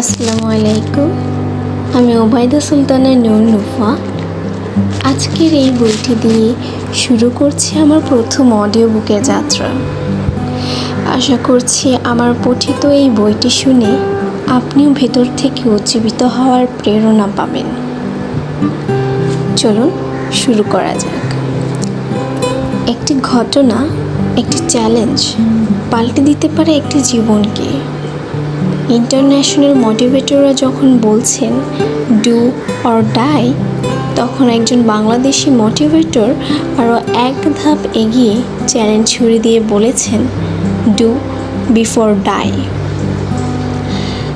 আসসালামু আলাইকুম। আমি ওবায়দা সুলতানা নূর নুফা। আজকের এই বইটি দিয়ে শুরু করছি আমার প্রথম অডিও বুকের যাত্রা। আশা করছি আমার পঠিত এই বইটি শুনে আপনিও ভেতর থেকে উজ্জীবিত হওয়ার প্রেরণা পাবেন। চলুন শুরু করা যাক। একটি ঘটনা, একটি চ্যালেঞ্জ পাল্টে দিতে পারে একটি জীবনকে। ইন্টারন্যাশনাল মোটিভেটররা যখন বলছেন ডু অর ডাই তখন একজন বাংলাদেশি মোটিভেটর আরও এক ধাপ এগিয়ে চ্যালেঞ্জ ছুড়ে দিয়ে বলেছেন ডু বিফোর ডাই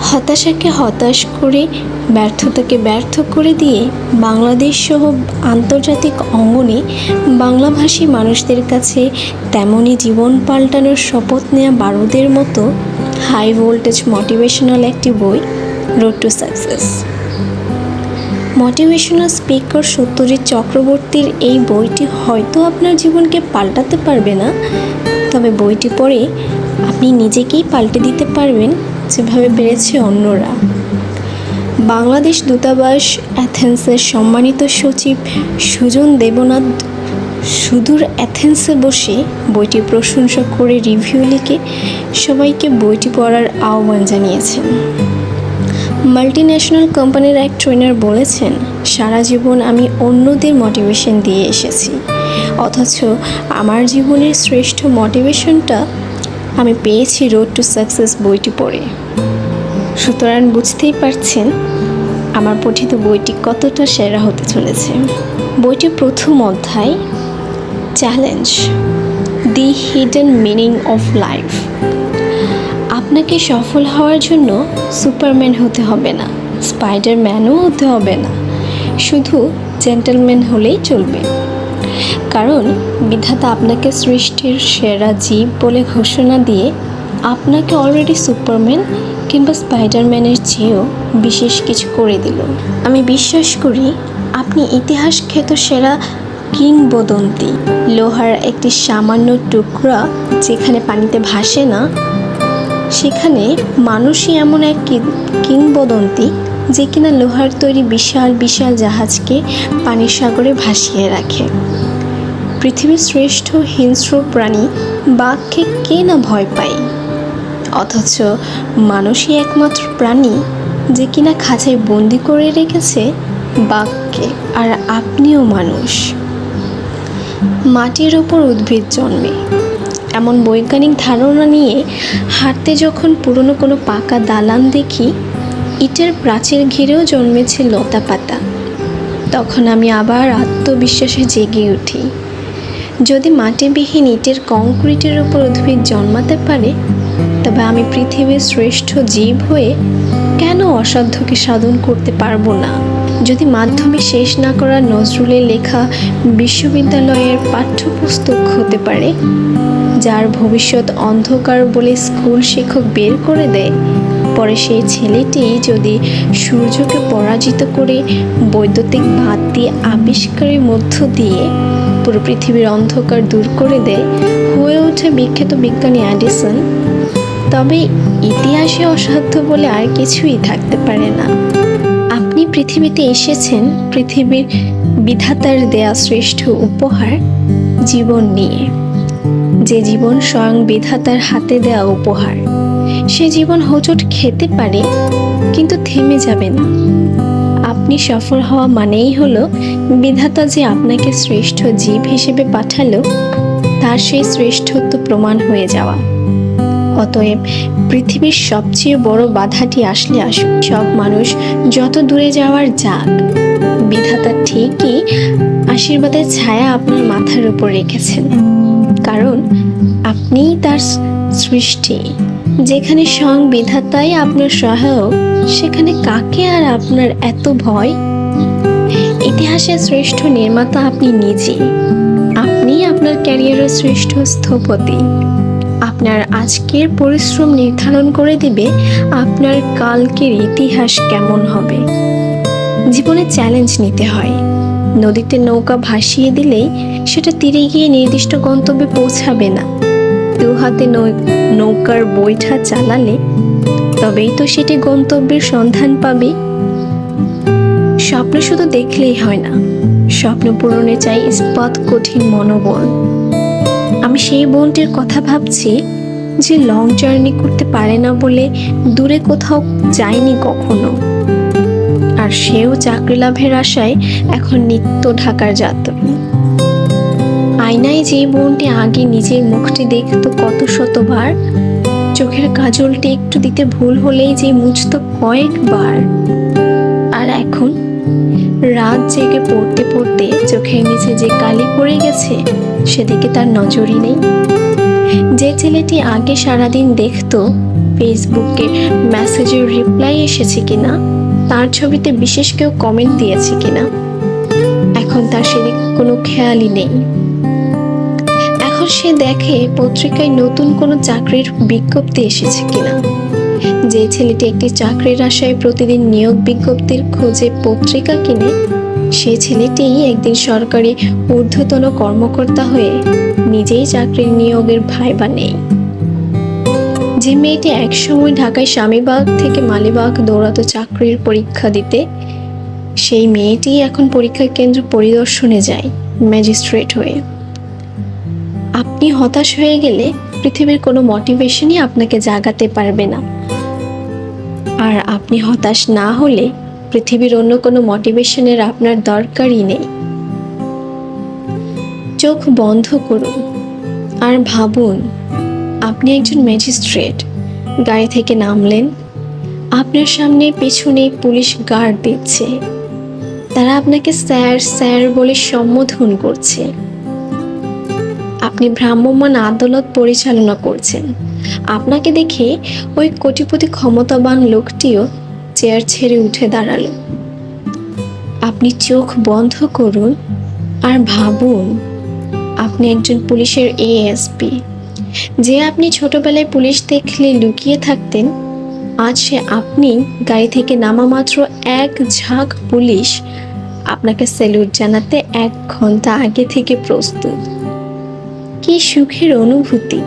হতাশাকে হতাশ করে, ব্যর্থতাকে ব্যর্থ করে দিয়ে বাংলাদেশ সহ আন্তর্জাতিক অঙ্গনে বাংলাভাষী মানুষদের কাছে তেমনই জীবন পাল্টানোর শপথ নেওয়া বারুদের মতো হাই ভোল্টেজ মোটিভেশনাল একটি বই road to success motivational speaker Satyajit চক্রবর্তীর এই বইটি হয়তো আপনার জীবনকে পাল্টাতে পারবে না, তবে বইটি পড়ে আপনি নিজেকেই পাল্টে দিতে পারবেন, যেভাবে বেড়েছে অন্যরা। বাংলাদেশ দূতাবাস অ্যাথেন্সের সম্মানিত সচিব সুজন দেবনাথ সুদূর অ্যাথেন্সে বসে বইটি প্রশংসা করে রিভিউ লিখে সবাইকে বইটি পড়ার আহ্বান জানিয়েছেন। মাল্টি ন্যাশনাল কোম্পানির এক ট্রেনার বলেছেন, সারা জীবন আমি অন্যদের মোটিভেশন দিয়ে এসেছি। অথচ আমার জীবনের শ্রেষ্ঠ মোটিভেশনটা আমি পেয়েছি রোড টু সাকসেস বইটি পড়ে। সুতরাং বুঝতেই পারছেন আমার পঠিত বইটি কতটা সেরা হতে চলেছে। বইটির প্রথম অধ্যায় challenge the hidden meaning of life আপনাকে সফল হওয়ার জন্য সুপারম্যান হতে হবে না স্পাইডারম্যানও হতে হবে না, শুধু জেন্টেলম্যান হলেই চলবে। কারণ বিধাতা আপনাকে সৃষ্টির সেরা জীব বলে ঘোষণা দিয়ে আপনাকে অলরেডি সুপারম্যান কিংবা স্পাইডারম্যানের চেয়েও বিশেষ কিছু করে দিল। আমি বিশ্বাস করি, আপনি ইতিহাস খ্যাত সেরা কিংবদন্তি। লোহার একটি সামান্য টুকরা যেখানে পানিতে ভাসে না, সেখানে মানুষই এমন এক কিংবদন্তি যে কিনা লোহার তৈরি বিশাল বিশাল জাহাজকে পানির সাগরে ভাসিয়ে রাখে। পৃথিবীর শ্রেষ্ঠ হিংস্র প্রাণী বাঘকে কে না ভয় পায়? অথচ মানুষই একমাত্র প্রাণী যে কিনা খাঁচায় বন্দি করে রেখেছে বাঘকে, আর আপনিও মানুষ। মাটির ওপর উদ্ভিদ জন্মে। এমন বৈজ্ঞানিক ধারণা নিয়ে হাঁটতে যখন পুরনো কোনো পাকা দালান দেখি, ইটের প্রাচীর ঘিরেও জন্মেছে লতা পাতা। তখন আমি আবার আত্মবিশ্বাসে জেগে উঠি। যদি মাটিবিহীন ইটের কংক্রিটের উপর উদ্ভিদ জন্মাতে পারে, তবে আমি পৃথিবীর শ্রেষ্ঠ জীব হয়ে কেন অসাধ্যকে সাধন করতে পারব না? যদি মাধ্যমিক শেষ না করা নজরুলের লেখা বিশ্ববিদ্যালয়ের পাঠ্যপুস্তক হতে পারে, যার ভবিষ্যৎ অন্ধকার বলে স্কুল শিক্ষক বের করে দেয়, পরে সেই ছেলেটি যদি সূর্যকে পরাজিত করে বৈদ্যুতিক বাতি আবিষ্কারের মধ্য দিয়ে পুরো পৃথিবীর অন্ধকার দূর করে দেয়, হয়ে ওঠে বিখ্যাত বিজ্ঞানী অ্যাডিসন, তবে ইতিহাসে অসাধ্য বলে আর কিছুই থাকতে পারে না। আপনি পৃথিবীতে এসেছেন, পৃথিবীর বিধাতার দেয়া শ্রেষ্ঠ উপহার জীবন নিয়ে। যে জীবন স্বয়ং বিধাতার হাতে দেয়া উপহার। সে জীবন হোঁচট খেতে পারে, কিন্তু থেমে যাবে না। আপনি সফল হওয়া মানেই হলো, বিধাতা যে আপনাকে শ্রেষ্ঠ জীব হিসেবে পাঠালো, তার সেই শ্রেষ্ঠত্ব প্রমাণ হয়ে যাওয়া। অতএব পৃথিবীর সবচেয়ে বড় বাধাটি আসলে আসুক। সব মানুষ যত দূরে যাওয়ার যাক, বিধাতা ঠিকই আশীর্বাদের ছায়া আপনার মাথার উপর রেখেছেন। কারণ আপনিই তার সৃষ্টি। যেখানে স্বয়ং বিধাতাই আপনার সহায়ক, সেখানে কাকে আর আপনার এত ভয়? ইতিহাসের শ্রেষ্ঠ নির্মাতা আপনি নিজেই। আপনি আপনার ক্যারিয়ারের শ্রেষ্ঠ স্থপতি। আপনার আজকের পরিশ্রম নির্ধারণ করে দিবে আপনার কালকের ইতিহাস কেমন হবে। জীবনে চ্যালেঞ্জ নিতে হয়। নদীতে নৌকা ভাসিয়ে দিলেই সেটা তীরে গিয়ে নির্দিষ্ট গন্তব্যে পৌঁছাবে না। দু হাতে নৌকার বৈঠা চালালে তবেই তো সেটি গন্তব্যের সন্ধান পাবে। স্বপ্ন শুধু দেখলেই হয় না, স্বপ্ন পূরণে চাই ইস্পাত কঠিন মনোবল। আমি সেই বোনটির কথা ভাবছি যে লং জার্নি করতে পারে না বলে দূরে কোথাও যায়নি কখনো। আর সেও চাকরি লাভের আশায় এখন নিত্য ঢাকার যাত্রা। আয়নায় যে বোনটি আগে নিজের মুখটি দেখতো কত শতবার, চোখের কাজলটি একটু দিতে ভুল হলেই যে মুছতো কয়েকবার। আর এখন রাত জেগে পড়তে পড়তে চোখের নিচে যে কালি পড়ে গেছে, সেদিকে তার নজরই নেই। যে ছেলেটি আগে সারাদিন দেখতো, ফেসবুকে মেসেজের রিপ্লাই এসেছে কিনা, তার ছবিতে বিশেষ কেউ কমেন্ট দিয়েছে কিনা, এখন তার সেদিকে কোনো খেয়ালই নেই। এখন সে দেখে পত্রিকায় নতুন কোনো চাকরির বিজ্ঞপ্তি এসেছে কিনা। যে ছেলেটি একটি চাকরির আশায় প্রতিদিন নিয়োগ বিজ্ঞপ্তির খোঁজে পত্রিকা কিনে, সে ছেলেটি একদিন সরকারি ঊর্ধ্বতন কর্মকর্তা হয়ে নিজেই চাকরির নিয়োগের ভাইবা নেই যে মেয়েটি একসময় ঢাকায় স্বামীবাগ থেকে মালিবাগ দৌড়াতো চাকরির পরীক্ষা দিতে, সেই মেয়েটি এখন পরীক্ষা কেন্দ্র পরিদর্শনে যায়, ম্যাজিস্ট্রেট হয়ে। আপনি হতাশ হয়ে গেলে পৃথিবীর কোনো মোটিভেশনই আপনাকে জাগাতে পারবে না। আর আপনি হতাশ না হলে পৃথিবীর অন্য কোনো মোটিভেশনের আপনার দরকারই নেই। চোখ বন্ধ করুন আর ভাবুন, আপনি একজন ম্যাজিস্ট্রেট গাড়ি থেকে নামলেন। আপনার সামনে পেছনে পুলিশ গার্ড দিচ্ছে। তারা আপনাকে স্যার স্যার বলে সম্বোধন করছে। আপনি ভ্রাম্যমান আদালত পরিচালনা করছেন। আপনাকে দেখে ওই কোটিপতি ক্ষমতাবান লোকটিও চেয়ার ছেড়ে উঠে দাঁড়াল। আপনি চোখ বন্ধ করুন আর ভাবুন, আপনি একজন পুলিশের এএসপি। যে আপনি ছোটবেলায় পুলিশ দেখলে লুকিয়ে থাকতেন, আজ সে আপনি গাড়ি থেকে নামা মাত্র এক ঝাঁক পুলিশ আপনাকে স্যালুট জানাতে এক ঘণ্টা আগে থেকে প্রস্তুত। কি সুখের অনুভূতি।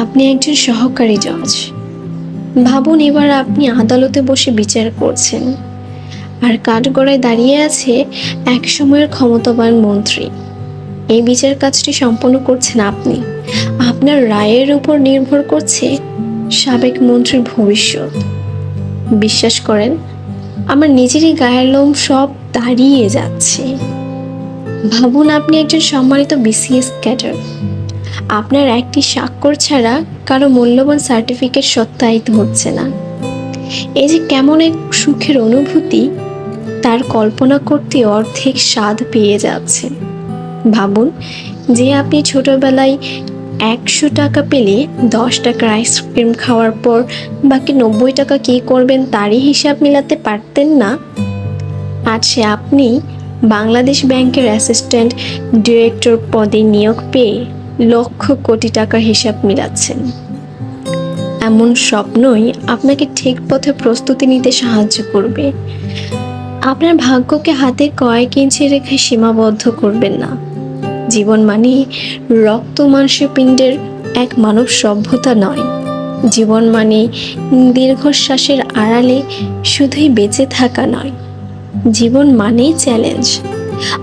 আপনি একজন সহকারী জজ। ভাবুন এবার আপনি আদালতে বসে বিচার করছেন। আর কাঠগড়ায় দাঁড়িয়ে আছে এক সময়ের ক্ষমতাবান মন্ত্রী। এই বিচার কাজটি সম্পন্ন করছেন আপনি। আপনার রায়ের উপর নির্ভর করছে সাবেক মন্ত্রীর ভবিষ্যৎ। বিশ্বাস করেন, আমার নিজেরই গায়ের লোম সব দাঁড়িয়ে যাচ্ছে। ভাবুন আপনি একজন সম্মানিত বিসিএস ক্যাডার। আপনার একটি স্বাক্ষর ছাড়া কারও মূল্যবান সার্টিফিকেট সত্যায়িত হচ্ছে না। এই যে কেমন এক সুখের অনুভূতি, তার কল্পনা করতে অর্ধেক স্বাদ পেয়ে যাচ্ছে। ভাবুন, যে আপনি ছোটবেলায় একশো টাকা পেলে দশ টাকার আইসক্রিম খাওয়ার পর বাকি নব্বই টাকা কী করবেন তারই হিসাব মিলাতে পারতেন না? আজ সে আপনি বাংলাদেশ ব্যাংকের অ্যাসিস্ট্যান্ট ডিরেক্টর পদে নিয়োগ পেয়ে লক্ষ কোটি টাকার হিসাব মিলাচ্ছেন। এমন স্বপ্নই আপনাকে ঠিক পথে প্রস্তুতি নিতে সাহায্য করবে। আপনার ভাগ্যকে হাতে কয়েক ইঞ্চি রেখে সীমাবদ্ধ করবেন না। জীবন মানে রক্ত মাংসপিণ্ডের এক মানব সভ্যতা নয়। জীবন মানে দীর্ঘশ্বাসের আড়ালে শুধুই বেঁচে থাকা নয়। জীবন মানেই চ্যালেঞ্জ।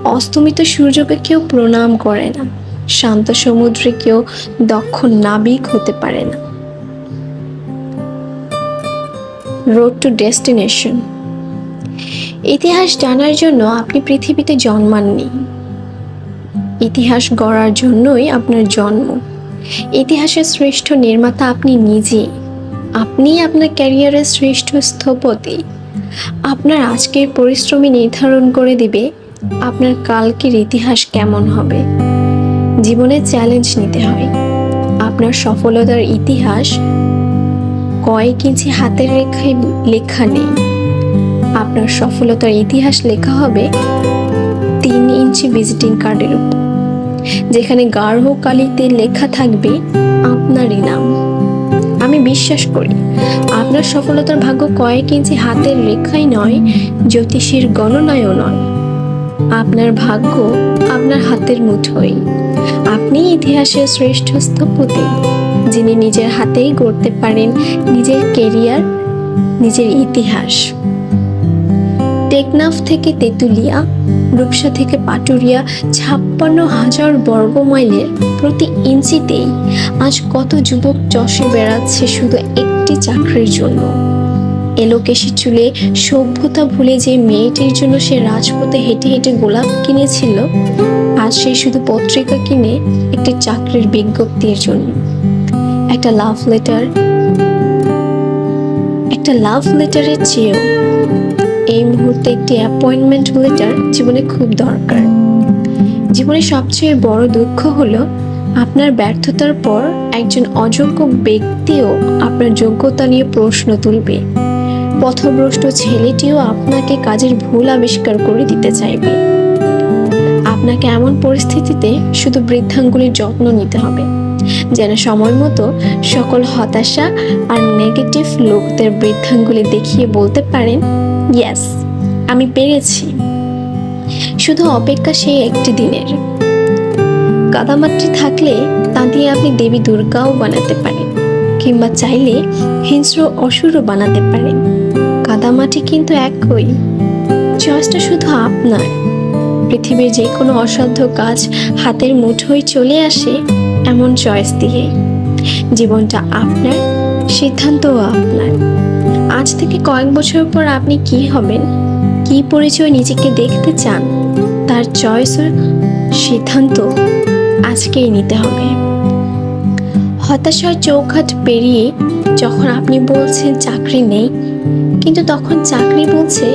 অস্তমিত সূর্যকে কেউ প্রণাম করে না। শান্ত সমুদ্রে কেউ দক্ষ নাবিক হতে পারে না। রোড টু ডেস্টিনেশন ইতিহাস জানার জন্য আপনি পৃথিবীতে জন্মাননি। ইতিহাস গড়ার জন্যই আপনার জন্ম। ইতিহাসের শ্রেষ্ঠ নির্মাতা আপনি নিজে আপনি আপনার ক্যারিয়ারের শ্রেষ্ঠ স্থপতি। আপনার আজকের পরিশ্রমী নির্ধারণ করে দিবে আপনার কালকের ইতিহাস কেমন হবে। জীবনে চ্যালেঞ্জ নিতে হয়। আপনার সফলতার ইতিহাস কয়েক ইঞ্চি হাতের রেখায় লেখা নেই। আপনার সফলতার ইতিহাস লেখা হবে তিন ইঞ্চি ভিজিটিং কার্ডের উপর। যেখানে গাঢ় লেখা থাকবে আপনারই নাম। আমি বিশ্বাস করি, আপনার সফলতার ভাগ্য কয়েক ইঞ্চি হাতের রেখাই নয়, জ্যোতিষীর গণনায়ও নয়। আপনার ভাগ্য আপনার হাতের মুঠোয়। আপনি ইতিহাসের শ্রেষ্ঠ স্থপতি যিনি নিজের হাতেই গড়তে পারেন নিজের কেরিয়ার, নিজের ইতিহাস। টেকনাফ থেকে তেঁতুলিয়া, রূপসা থেকে পাটুরিয়া, ছাপ্পান্ন হাজার বর্গ মাইলের প্রতি ইঞ্চিতেই আজ কত যুবক চষে বেড়াচ্ছে শুধু একটি চাকরির জন্য। এলোকেশি চুলে সভ্যতা ভুলে যে মেয়েটির জন্য সে রাজপথে হেঁটে হেঁটে গোলাপ কিনেছিল আজ সে শুধু পত্রিকা কিনে একটি চাকরির বিজ্ঞপ্তির জন্য। একটা লাভ লেটার একটা লাভ লেটারের চেয়েও এই মুহূর্তে একটি অ্যাপয়েন্টমেন্ট লেটার জীবনে খুব দরকার। জীবনে সবচেয়ে বড় দুঃখ হলো আপনার ব্যর্থতার পর একজন অযোগ্য ব্যক্তিও আপনার যোগ্যতা নিয়ে প্রশ্ন তুলবে। পথভ্রষ্ট ছেলেটিও আপনাকে কাজের ভুল আবিষ্কার করে দিতে চাইবে। আপনাকে এমন পরিস্থিতিতে শুধু বৃদ্ধাঙ্গুলির যত্ন নিতে হবে। যেন সময় মতো সকল হতাশা আর নেগেটিভ লোকদের বৃদ্ধাঙ্গুলি দেখিয়ে বলতে পারেন ইয়েস আমি পেরেছি। শুধু অপেক্ষা সেই একটি দিনের। কাদামাতৃ থাকলে তা দিয়ে আপনি দেবী দুর্গাও বানাতে পারেন, কিংবা চাইলে হিংস্র অসুরও বানাতে পারেন। কাদামাটি কিন্তু একই। চয়েসটা শুধু আপনার। পৃথিবীর যে কোনো অসাধ্য কাজ হাতের মুঠোয় চলে আসে এমন চয়েস দিয়ে। জীবনটা আপনার, সিদ্ধান্তও আপনার। আজ থেকে কয়েক বছর পর আপনি কি হবেন, কি পরিচয় নিজেকে দেখতে চান, তার চয়েস সিদ্ধান্ত আজকেই নিতে হবে। হতাশার চৌখাট পেরিয়ে যখন আপনি বলছেন চাকরি নেই, কিন্তু তখন চাকরি বলছে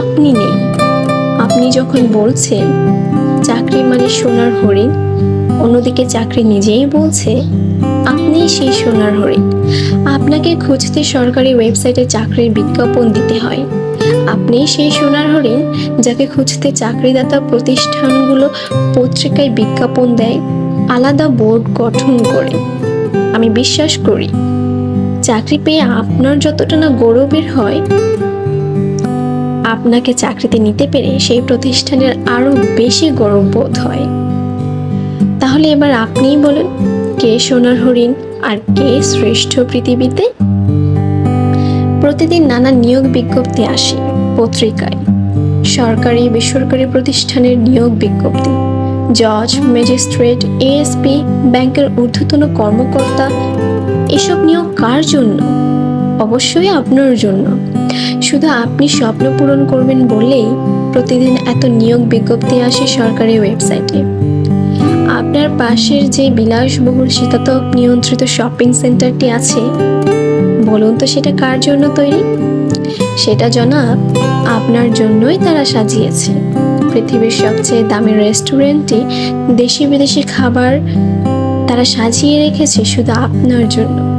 আপনি নেই। আপনি যখন বলছেন, চাকরি মানে সোনার হরিণ, অন্যদিকে চাকরি নিজেই বলছে, আপনি সেই সোনার হরিণ। আপনাকে খুঁজতে সরকারি ওয়েবসাইটে চাকরির বিজ্ঞাপন দিতে হয়। আপনি সেই সোনার হরিণ যাকে খুঁজতে চাকরিদাতা প্রতিষ্ঠানগুলো পত্রিকায় বিজ্ঞাপন দেয়, আলাদা বোর্ড গঠন করে। আমি বিশ্বাস করি, চাকরি পেয়ে আপনার যতটা না গৌরবের হয় আপনাকে চাকরিতে নিতে পেরে সেই প্রতিষ্ঠানের আরও বেশি গৌরব বোধ হয়। তাহলে এবার আপনিই বলুন, কে সোনার হরিণ আর কে শ্রেষ্ঠ পৃথিবীতে? প্রতিদিন নানা নিয়োগ বিজ্ঞপ্তি আসে পত্রিকায়। সরকারি বেসরকারি প্রতিষ্ঠানের নিয়োগ বিজ্ঞপ্তি। জজ, ম্যাজিস্ট্রেট এএসপি ব্যাংকের ঊর্ধ্বতন কর্মকর্তা, এসব নিয়োগ কার জন্য? অবশ্যই আপনার জন্য। শুধু আপনি স্বপ্ন পূরণ করবেন বলেই প্রতিদিন এত নিয়োগ বিজ্ঞপ্তি আসে সরকারি ওয়েবসাইটে। আপনার পাশের যে বিলাসবহুল শীতাতপ নিয়ন্ত্রিত শপিং সেন্টারটি আছে, বলুন তো সেটা কার জন্য তৈরি? সেটা জনাব, আপনার জন্যই তারা সাজিয়েছে। পৃথিবীর সবচেয়ে দামি রেস্টুরেন্টটি দেশি বিদেশি খাবার তারা সাজিয়ে রেখেছে শুধু আপনার জন্য।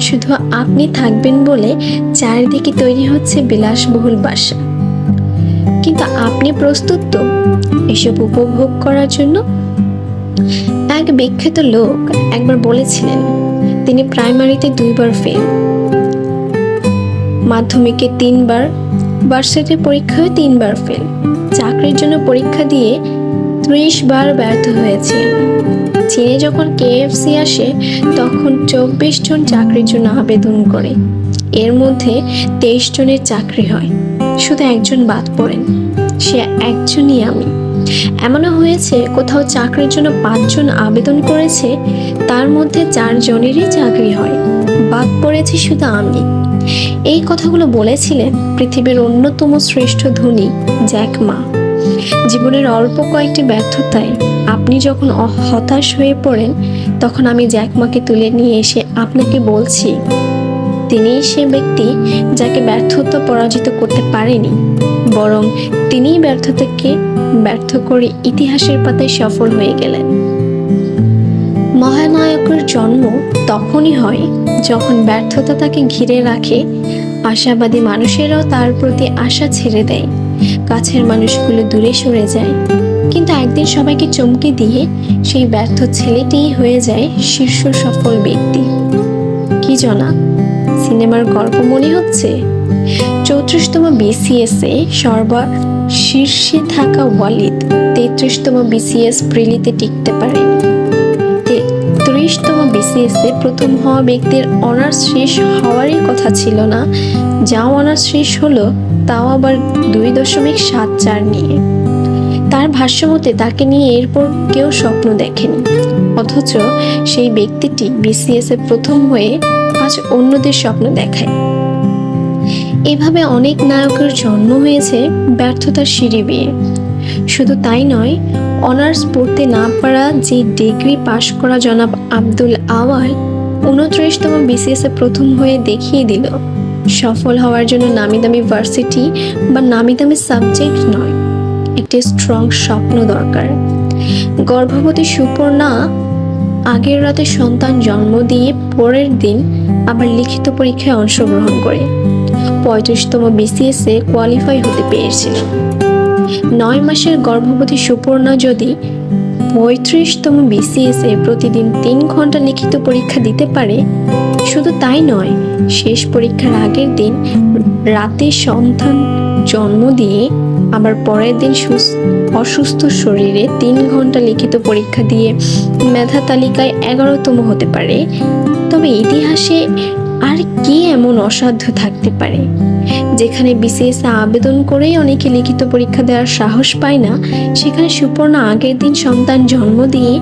শুধু আপনি থাকবেন বলে চারিদিকে তৈরি হচ্ছে বিলাসবহুল বাসা। কিন্তু আপনি প্রস্তুত তো এসব উপভোগ করার জন্য? এক বিখ্যাত লোক একবার বলেছিলেন, তিনি প্রাইমারিতে দুইবার ফেল মাধ্যমিকে তিনবার ভার্সিটি পরীক্ষায় তিনবার ফেল চাকরির জন্য পরীক্ষা দিয়ে ত্রিশ বার ব্যর্থ হয়েছি চীনে যখন কেএফসি আসে, তখন চব্বিশ জন চাকরির জন্য আবেদন করে। এর মধ্যে তেইশ জনের চাকরি হয়। শুধু একজন বাদ পড়েন, সে একজনই আমি। এমনও হয়েছে, কোথাও চাকরির জন্য পাঁচজন আবেদন করেছে, তার মধ্যে চারজনেরই চাকরি হয়। বাদ পড়েছি শুধু আমি। এই কথাগুলো বলেছিলেন পৃথিবীর অন্যতম শ্রেষ্ঠ ধনী, জ্যাক মা। জীবনের অল্প কয়েকটি ব্যর্থতায় আপনি যখন হতাশ হয়ে পড়েন, তখন আমি জ্যাকমাকে তুলে নিয়ে এসে আপনাকে বলছি তিনিই সে ব্যক্তি যাকে ব্যর্থতা পরাজিত করতে পারেনি, বরং তিনিই ব্যর্থতাকে ব্যর্থ করে ইতিহাসের পাতায় সফল হয়ে গেলেন। মহানায়কের জন্ম তখনই হয় যখন ব্যর্থতা তাকে ঘিরে রাখে, আশাবাদী মানুষেরাও তার প্রতি আশা ছেড়ে দেয়। কাছের মানুষগুলো দূরে সরে যায়। কিন্তু একদিন সবাইকে চমকে দিয়ে সেই ব্যর্থ ছেলেটিই হয়ে যায় শীর্ষ সফল ব্যক্তি। কি জানা সিনেমার গল্প মনে হচ্ছে? চৌত্রিশতম বিসিএস সর্বা শীর্ষে থাকা ওয়ালিদ তেত্রিশতম বিসিএস প্রিলিতে টিকতে পারেনি পঁয়ত্রিশতম বিসিএসে প্রথম হওয়া ব্যক্তির অনার্স শেষ হওয়ারই কথা ছিল না যা অনার্স শেষ হলো, তাও আবার দুই দশমিক সাত চার নিয়ে। তার ভাষ্যমতে তাকে নিয়ে এরপর কেউ স্বপ্ন দেখেনি, অথচ সেই ব্যক্তিটি বিসিএস প্রথম হয়ে আজ অন্যদের স্বপ্ন দেখায়। এভাবে অনেক নায়কের জন্ম হয়েছে ব্যর্থতার সিঁড়ি বিয়ে। শুধু তাই নয় অনার্স পড়তে না পারা যে ডিগ্রি পাশ করা জনাব আব্দুল আওয়াল উনত্রিশতম বিসিএস প্রথম হয়ে দেখিয়ে দিল, সফল হওয়ার জন্য নামি দামি ভার্সিটি বা নামি দামি সাবজেক্ট নয়, একটি স্ট্রং স্বপ্ন দরকার। গর্ভবতী সুপর্ণা আগের রাতে সন্তান জন্ম দিয়ে পরের দিন আবার লিখিত পরীক্ষায় অংশগ্রহণ করে, পঁয়ত্রিশতম বিসিএসে কোয়ালিফাই হতে পেরেছিল। নয় মাসের গর্ভবতী সুপর্ণা যদি পঁয়ত্রিশতম বিসিএস প্রতিদিন তিন ঘণ্টা লিখিত পরীক্ষা দিতে পারে, শুধু তাই নয়, শেষ পরীক্ষার আগের দিন রাতে সন্তান জন্ম দিয়ে আবার পরের দিন সুস- অসুস্থ শরীরে তিন ঘণ্টা লিখিত পরীক্ষা দিয়ে মেধা তালিকায় এগারোতম হতে পারে, তবে ইতিহাসে আর কি এমন অসাধ্য থাকতে পারে? যেখানে বিসিএস আবেদন করেই অনেকে লিখিত পরীক্ষা দেওয়ার সাহস পায় না, সেখানে সুপর্ণা আগের দিন সন্তান জন্ম দিয়ে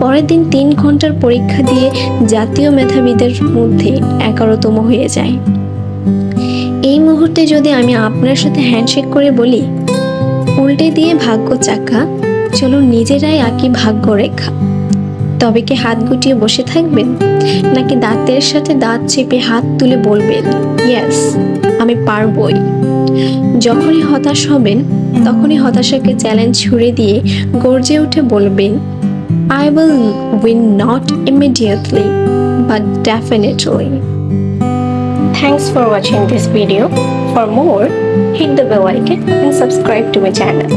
পরের দিন তিন ঘণ্টার পরীক্ষা দিয়ে জাতীয় মেধাবীদের মধ্যে এগারোতম হয়ে যায়। এই মুহূর্তে যদি আমি আপনার সাথে হ্যান্ডশেক করে বলি, উল্টে দিয়ে ভাগ্য চাকা চলো নিজেরাই আঁকি ভাগ্য রেখা। তবে কি হাত গুটিয়ে বসে থাকবেন নাকি দাঁতের সাথে দাঁত চেপে হাত তুলে বলবেন ইয়েস আমি পারবই যখনই হতাশ হবেন তখনই হতাশাকে চ্যালেঞ্জ ছুড়ে দিয়ে গর্জে উঠে বলবেন I will win not immediately but definitely Thanks for watching this video. For more, hit the bell icon and subscribe to my channel.